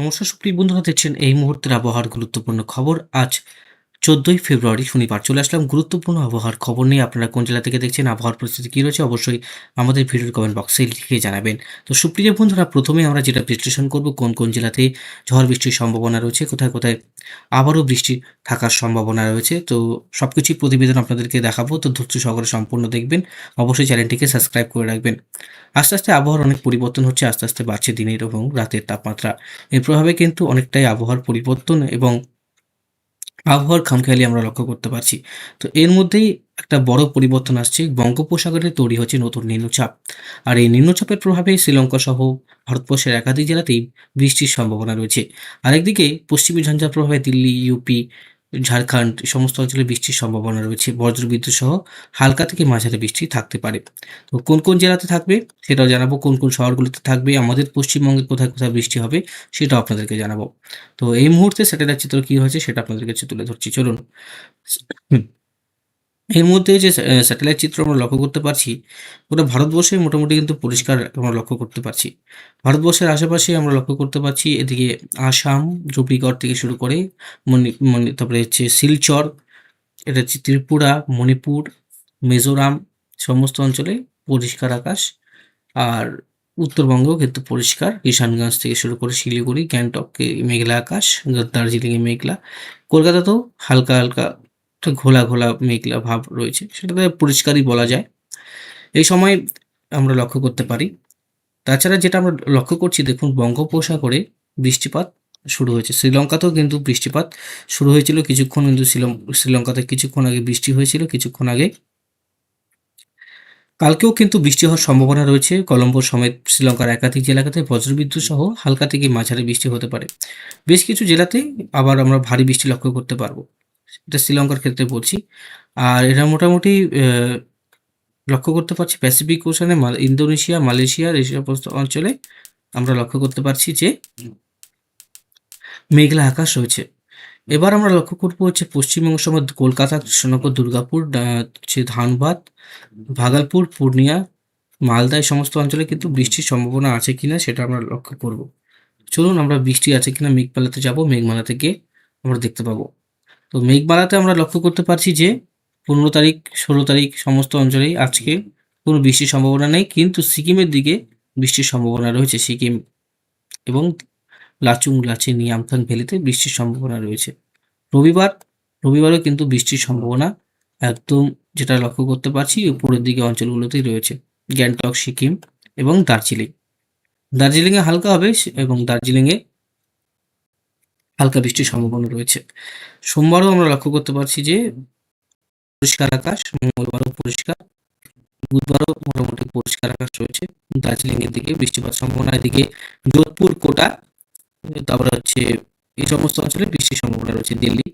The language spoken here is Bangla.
নমস্কার সুপ্রিয় বন্ধুরা দেখছেন এই মুহূর্তের আবহাওয়ার গুরুত্বপূর্ণ খবর। আজ চোদ্দই ফেব্রুয়ারি শনিবার চলে আসলাম গুরুত্বপূর্ণ আবহাওয়ার খবর নিয়ে। আপনারা কোন জেলা থেকে দেখছেন, আবহাওয়ার পরিস্থিতি কী রয়েছে, অবশ্যই আমাদের ভিডিওর কমেন্ট বক্সে লিখে জানাবেন। তো সুপ্রিয় বন্ধুরা, প্রথমে আমরা যেটা বিশ্লেষণ করব, কোন কোন জেলাতে ঝড় বৃষ্টির সম্ভাবনা রয়েছে, কোথায় কোথায় আবারও বৃষ্টি থাকার সম্ভাবনা রয়েছে, তো সব কিছুই প্রতিবেদন আপনাদেরকে দেখাবো, তো ধৈর্য সহকারে সম্পূর্ণ দেখবেন। অবশ্যই চ্যানেলটিকে সাবস্ক্রাইব করে রাখবেন। আস্তে আস্তে আবহাওয়ার অনেক পরিবর্তন হচ্ছে, আস্তে আস্তে বাড়ছে দিনের এবং রাতের তাপমাত্রা। এর প্রভাবে কিন্তু অনেকটাই আবহাওয়ার পরিবর্তন এবং আবহাওয়ার খামখেয়ালি আমরা লক্ষ্য করতে পারছি। তো এর মধ্যেই একটা বড় পরিবর্তন আসছে, বঙ্গোপসাগরে তৈরি হচ্ছে নতুন নিম্নচাপ। আর এই নিম্নচাপের প্রভাবে শ্রীলঙ্কা সহ ভারতবর্ষের একাধিক জেলাতেই বৃষ্টির সম্ভাবনা রয়েছে। আরেকদিকে পশ্চিমী ঝঞ্ঝার প্রভাবে দিল্লি, ইউপি ঝাড়খণ্ড সমস্ত অঞ্চলে বৃষ্টির সম্ভাবনা রয়েছে। বজ্রবিদ্যুৎ সহ হালকা থেকে মাঝারি বৃষ্টি থাকতে পারে। তো কোন কোন জেলাতে থাকবে সেটাও জানাব। কোন কোন শহরগুলিতে থাকবে, আমাদের পশ্চিমবঙ্গে কোথায় কোথায় বৃষ্টি হবে সেটাও আপনাদেরকে জানাব। তো এই মুহূর্তে স্যাটেলাইট চিত্র কী হয়েছে সেটা আপনাদের কাছে তুলে ধরছি। চলুন। এর মধ্যে যে স্যাটেলাইট চিত্র আমরা লক্ষ্য করতে পারছি ওটা ভারতবর্ষে মোটামুটি কিন্তু পরিষ্কার আমরা লক্ষ্য করতে পারছি। ভারতবর্ষের আশেপাশে আমরা লক্ষ্য করতে পারছি এদিকে আসাম জুপিগড় থেকে শুরু করে মণি তারপরে হচ্ছে শিলচর, এটা হচ্ছে ত্রিপুরা, মণিপুর, মিজোরাম, সমস্ত অঞ্চলে পরিষ্কার আকাশ। আর উত্তরবঙ্গেও কিন্তু পরিষ্কার। কিষানগঞ্জ থেকে শুরু করে শিলিগুড়ি, গ্যাংটকে মেঘলা আকাশ দার্জিলিংয়ে মেঘলা। কলকাতাতেও হালকা হালকা একটা ঘোলা ঘোলা মেঘলা ভাব রয়েছে। সেটাতে পরিষ্কারই বলা যায়। এই সময় আমরা লক্ষ্য করতে পারি। তাছাড়া যেটা আমরা লক্ষ্য করছি, দেখুন বঙ্গোপসাগরে বৃষ্টিপাত শুরু হয়েছে। শ্রীলঙ্কাতেও কিন্তু বৃষ্টিপাত শুরু হয়েছিল কিছুক্ষণ কিন্তু শ্রীলং, শ্রীলঙ্কাতে কিছুক্ষণ আগে বৃষ্টি হয়েছিল, কিছুক্ষণ আগে। কালকেও কিন্তু বৃষ্টি হওয়ার সম্ভাবনা রয়েছে। কলম্বো সমেত শ্রীলঙ্কার একাধিক জেলাতে বজ্রবিদ্যুৎ সহ হালকা থেকে মাঝারি বৃষ্টি হতে পারে। বেশ কিছু জেলাতে আবার আমরা ভারী বৃষ্টি লক্ষ্য করতে পারব। এটা শ্রীলঙ্কার ক্ষেত্রে বলছি। আর এটা মোটামুটি লক্ষ্য করতে পারছি প্যাসিফিক ওশানে ইন্দোনেশিয়া মালয়েশিয়ার এই সমস্ত অঞ্চলে আমরা লক্ষ্য করতে পারছি যে মেঘলা আকাশ রয়েছে। এবার আমরা লক্ষ্য করব হচ্ছে পশ্চিমবঙ্গ সময় কলকাতা, কৃষ্ণনগর, দুর্গাপুর হচ্ছে ধানবাদ, ভাগলপুর, পূর্ণিয়া, মালদা, এই সমস্ত অঞ্চলে কিন্তু বৃষ্টির সম্ভাবনা আছে কিনা সেটা আমরা লক্ষ্য করব। চলুন আমরা বৃষ্টি আছে কিনা মেঘমালাতে যাব, মেঘমালাতে গিয়ে আমরা দেখতে পাবো। তো মেঘমালাতে আমরা লক্ষ্য করতে পারছি যে পনেরো তারিখ, ষোলো তারিখ সমস্ত অঞ্চলেই আজকে কোনো বৃষ্টির সম্ভাবনা নেই, কিন্তু সিকিমের দিকে বৃষ্টির সম্ভাবনা রয়েছে সিকিম এবং লাচুং, লাচেন ইয়ামথাং ভ্যালিতে বৃষ্টির সম্ভাবনা রয়েছে। রবিবার, রবিবারও কিন্তু বৃষ্টির সম্ভাবনা একদম যেটা লক্ষ্য করতে পারছি, উপরের দিকে অঞ্চলগুলোতেই রয়েছে, গ্যাংটক, সিকিম এবং দার্জিলিং। দার্জিলিংয়ে হালকা হবে এবং দার্জিলিংয়ে হালকা বৃষ্টির সম্ভাবনা রয়েছে। সোমবারও আমরা লক্ষ্য করতে পারছি যে পরিষ্কার আকাশ, মঙ্গলবারও পরিষ্কার, বুধবারও মোটামুটি পরিষ্কার আকাশ রয়েছে। দার্জিলিং এর দিকে বৃষ্টিপাত সম্ভাবনা, এদিকে যোধপুর, কোটা, তারপরে হচ্ছে এই সমস্ত অঞ্চলে বৃষ্টির সম্ভাবনা রয়েছে দিল্লি।